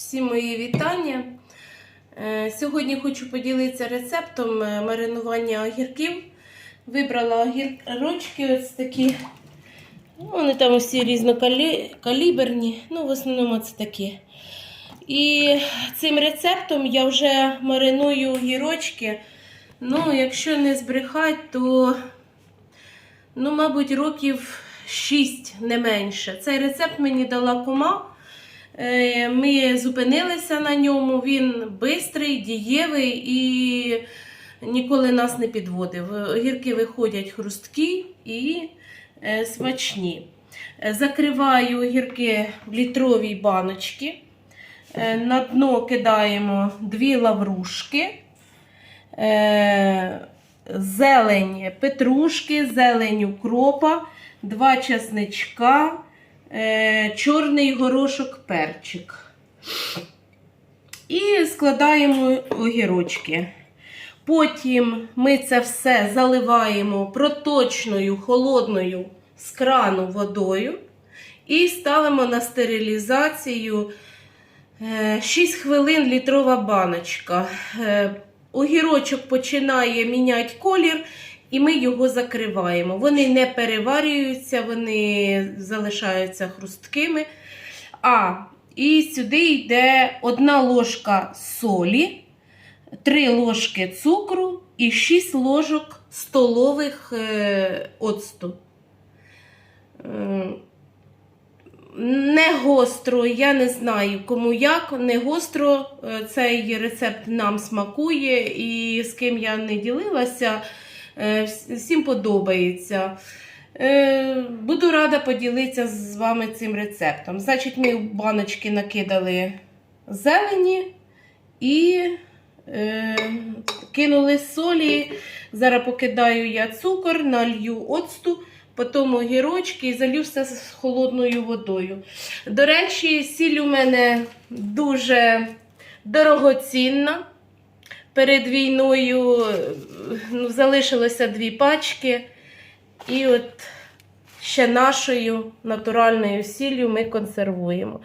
Всі мої вітання. Е, Сьогодні хочу поділитися рецептом е, маринування огірків. Вибрала огірочки ось такі. Вони там усі різнокаліберні, ну, в основному це такі. І цим рецептом я вже мариную огірочки. Ну, якщо не збрехати, то, ну, мабуть, років 6 не менше. Цей рецепт мені дала кума. Е, Ми зупинилися на ньому. Він бистрий, дієвий і ніколи нас не підводив. Огірки виходять хрусткі і е, смачні. Е, Закриваю огірки в літровій баночці. На дно кидаємо дві лаврушки, зелень петрушки, зелень укропа, два чесничка, е, чорний горошок перчик. І складаємо огірочки. Потім ми це все заливаємо проточною холодною з крану водою і ставимо на стерилізацію. Е, 6 хвилин літрова баночка. Е, Огірочок починає міняти колір, і ми його закриваємо. Вони не переварюються, вони залишаються хрусткими. А, і сюди йде одна ложка солі, 3 ложки цукру і 6 ложок столових е, оцту. Не гостро, я не знаю кому як. Не гостро е, цей рецепт нам смакує, і з ким я не ділилася, всім подобається. Е, Буду рада поділитися з вами цим рецептом. Значить, ми в баночки накидали зелені і е, кинули солі. Зараз покидаю я цукор, налью оцту потім огірочки і залью все з холодною водою. До речі, сіль у мене дуже дорогоцінна. Перед війною ну, залишилося дві пачки. І от ще нашою натуральною сіллю ми консервуємо.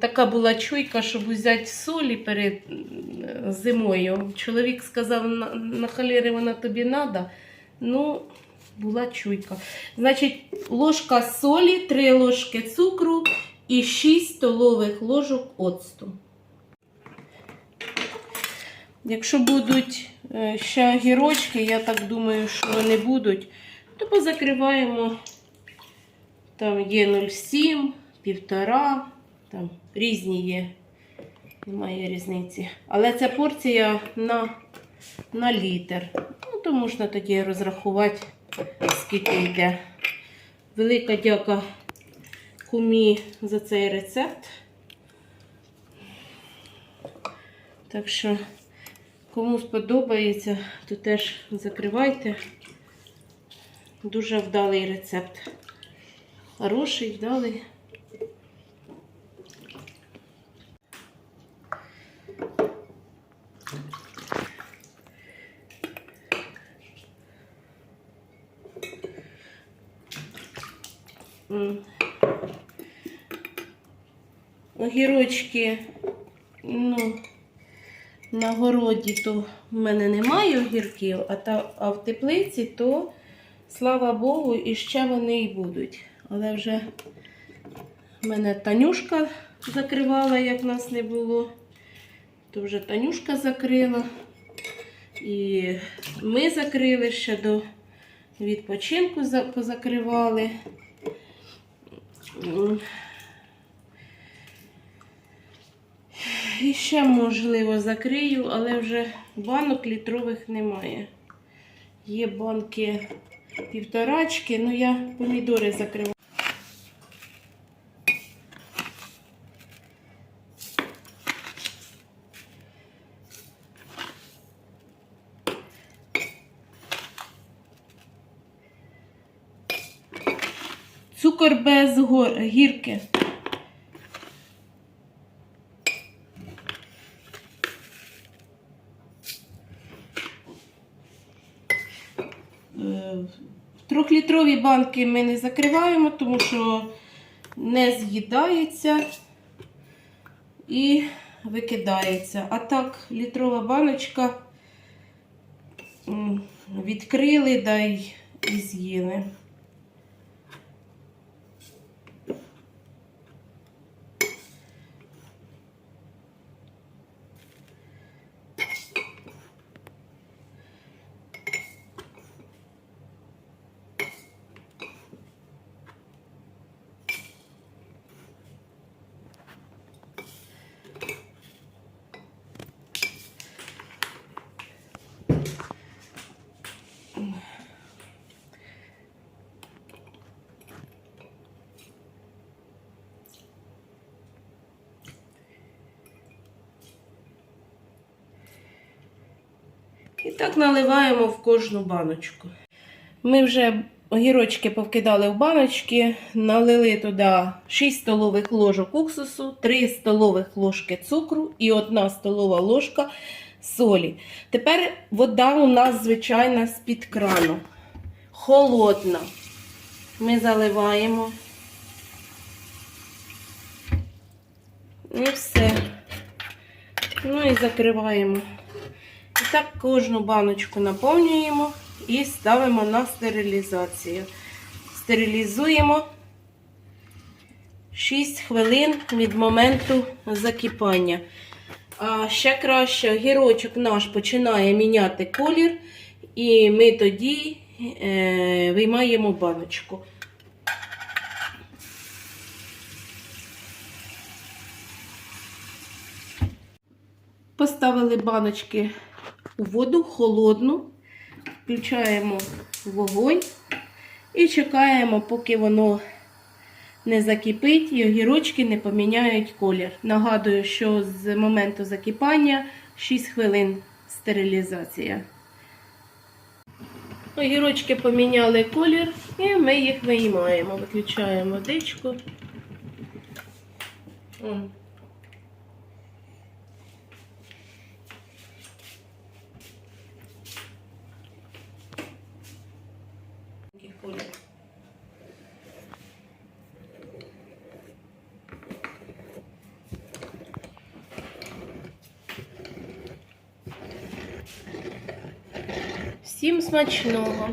Така була чуйка, щоб взяти солі перед зимою. Чоловік сказав, на, халери вона тобі треба. Ну, була чуйка. Значить, ложка солі, 3 ложки цукру і 6 столових ложок оцту. Якщо будуть е, ще огірочки, я так думаю, що вони будуть, то позакриваємо. Там є 0,7, 1,5, там різні є. Немає різниці. Але ця порція на, на літр. Ну, то можна тоді розрахувати скільки йде. Велика дяка кумі за цей рецепт. Так що, кому сподобається, то теж закривайте. Дуже вдалий рецепт. Хороший, вдалий. Огірочки, ну, на городі то в мене немає огірків, а, та, а в теплиці то, слава Богу, і ще вони і будуть. Але вже в мене Танюшка закривала, як нас не було. То вже Танюшка закрила. І ми закрили ще до відпочинку позакривали. І ще, можливо, закрию, але вже банок літрових немає. Є банки півторачки, ну я помідори закриваю. Цукор без гірки. Трьохлітрові банки ми не закриваємо, тому що не з'їдається. і викидається. А так, літрова баночка відкрили да й і з'їли. І так наливаємо в кожну баночку. Ми вже огірочки повкидали в баночки, налили туди 6 столових ложок уксусу, 3 столових ложки цукру і 1 столова ложка солі. Тепер вода у нас звичайна з-під крану. Холодна. Ми заливаємо. І все. Ну і закриваємо. Так кожну баночку наповнюємо і ставимо на стерилізацію. Стерилізуємо 6 хвилин від моменту закипання. А ще краще огірочок наш починає міняти колір, і ми тоді е, виймаємо баночку. Поставили баночки у воду холодну, включаємо вогонь і чекаємо, поки воно не закипить і огірочки не поміняють колір. Нагадую, що з моменту закипання 6 хвилин стерилізація. Огірочки поміняли колір і ми їх виймаємо. Виключаємо водичку. О. Такий колір. Всім смачного!